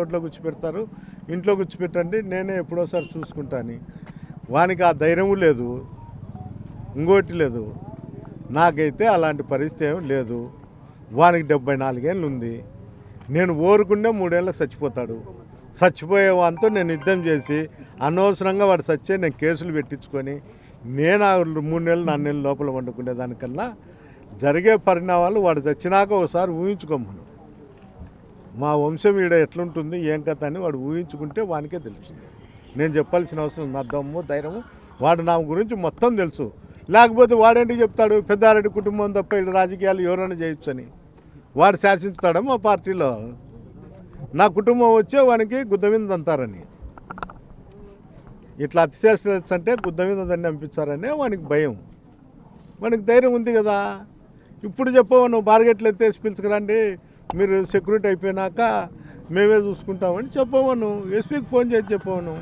రోడ్లో కూర్చోపెడతారు ఇంట్లో కూర్చోపెట్టండి నేనే ఎప్పుడోసారి చూసుకుంటాను. వానికి ఆ ధైర్యము లేదు ఇంకోటి లేదు. నాకైతే అలాంటి పరిస్థితి ఏం లేదు. వానికి డెబ్బై నాలుగేళ్ళు ఉంది నేను ఓరుకుంటే మూడేళ్ళకి చచ్చిపోతాడు. చచ్చిపోయే వానితో నేను యుద్ధం చేసి అనవసరంగా వాడు చచ్చే నేను కేసులు పెట్టించుకొని నేను ఆ మూడు నెలలు నాలుగు నెలల లోపల వండుకునే దానికన్నా జరిగే పరిణామాలు వాడు చచ్చినాక ఒకసారి ఊహించుకోమను. మా వంశం ఈడ ఎట్లుంటుంది ఏం కథ అని వాడు ఊహించుకుంటే వానికే తెలుస్తుంది. నేను చెప్పాల్సిన అవసరం నా దమ్ము ధైర్యము వాడు నా గురించి మొత్తం తెలుసు. లేకపోతే వాడేంటి చెప్తాడు? పెద్దారెడ్డి కుటుంబం తప్ప ఇక్కడ రాజకీయాలు ఎవరైనా చేయొచ్చని. వాడు శాసించుతాడో మా పార్టీలో? నా కుటుంబం వచ్చే వానికి గుద్ద అంటారని ఇట్లా అతిశేష అంటే గుద్ద దాన్ని పంపించారనే వానికి భయం. వానికి ధైర్యం ఉంది కదా. ఇప్పుడు చెప్పవు నువ్వు బార్గెట్లు ఎత్తేసి పిలుచుకురండి. మీరు సెక్యూరిటీ అయిపోయినాక మేమే చూసుకుంటామని చెప్పవను ఎస్పీకి ఫోన్ చేసి చెప్పవను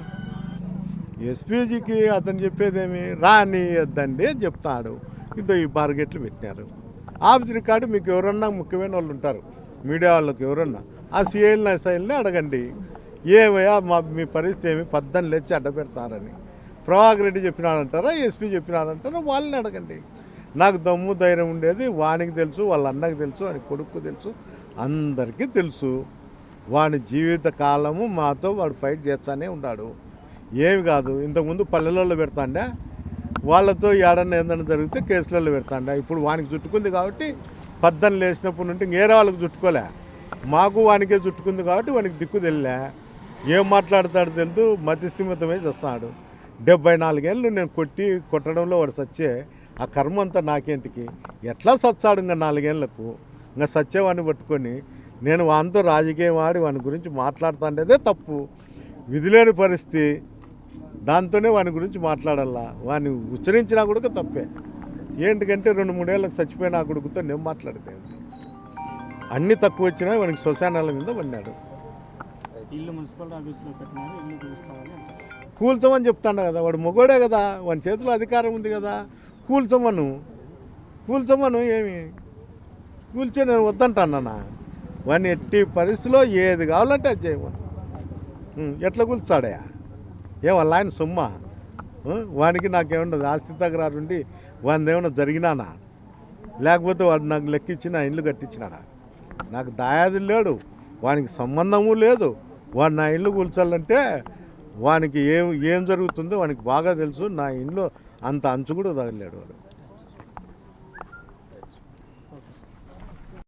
ఎస్పీజీకి అతను చెప్పేదేమి? రాని వద్దండి అని చెప్తాడు. ఇదో ఈ బార్గెట్లు పెట్టినారు. ఆఫీస్ రికార్డు మీకు ఎవరన్నా ముఖ్యమైన వాళ్ళు ఉంటారు. మీడియా వాళ్ళకి ఎవరన్నా. ఆ సిఐల్ని ఎస్ఐల్ని అడగండి. ఏమయ్యా మా మీ పరిస్థితి ఏమి? పద్దని లేచి అడ్డ పెడతారని. ప్రభాకర్ రెడ్డి చెప్పినాడంటారా? ఎస్పీ చెప్పినాడంటారా? వాళ్ళని అడగండి. నాకు దమ్ము ధైర్యం ఉండేది. వానికి తెలుసు వాళ్ళ అన్నకు తెలుసు అని కొడుకు తెలుసు. అందరికీ తెలుసు. వాని జీవిత కాలము మాతో వాడు ఫైట్ చేస్తానే ఉన్నాడు ఏమి కాదు ఇంతకుముందు పల్లెలలో పెడతాండే? వాళ్ళతో ఏడన్నా ఏదన్నా జరిగితే కేసులలో పెడతాండే? ఇప్పుడు వానికి చుట్టుకుంది కాబట్టి పద్దను లేచినప్పుడు నుండి ఇంకేరే వాళ్ళకి చుట్టుకోలే. మాకు వానికే చుట్టుకుంది కాబట్టి వానికి దిక్కు తెలియలే ఏం మాట్లాడతాడు తెలుదు మతిస్థిమితమే చేస్తాడు. డెబ్బై నాలుగేళ్ళు నేను కొట్టి కొట్టడంలో వాడు సచ్చే ఆ కర్మ అంతా నాకేంటికి? ఎట్లా సచ్చాడు ఇంకా నాలుగేళ్ళకు? ఇంకా సచ్చేవాడిని పట్టుకొని నేను వానితో రాజకీయం ఆడి వాని గురించి మాట్లాడుతుండేదే తప్పు. విధిలేని పరిస్థితి. దాంతోనే వాని గురించి మాట్లాడాలా? వాడిని ఉచ్చరించినా కూడా తప్పే. ఏంటికంటే రెండు మూడేళ్ళకి చచ్చిపోయిన ఆ కొడుకుతో నేను మాట్లాడితే? అన్నీ తక్కువ వచ్చినా వానికి శ్మశానాల మీద పడినాడు. ఇల్లు మున్సిపల్ ఆఫీస్లో పెట్టినారు ఇల్లు చూస్తామని కూల్చమని చెప్తాడు కదా వాడు మొగోడే కదా వాని చేతిలో అధికారం ఉంది కదా. కూల్చమను. కూల్చమను ఏమి? కూల్చే నేను వద్దంటానా వాడిని ఎట్టి పరిస్థితిలో ఏది కావాలంటే అది చేయమని. ఎట్లా కూల్చాడయా ఏ ఆయన సొమ్మ? వానికి నాకేమన్నా ఆస్తి తగరారు ఉండి వాడిని ఏమన్నా జరిగినానా? లేకపోతే వాడు నాకు లెక్కించిన ఇల్లు కట్టించినాడా నాకు దాయాది లేడు వానికి సంబంధము లేదు. వాడు నా ఇల్లు కూల్చాలంటే వానికి ఏం ఏం జరుగుతుందో వానికి బాగా తెలుసు. నా ఇంట్లో అంత అంచు కూడా తగలేడు వాడు.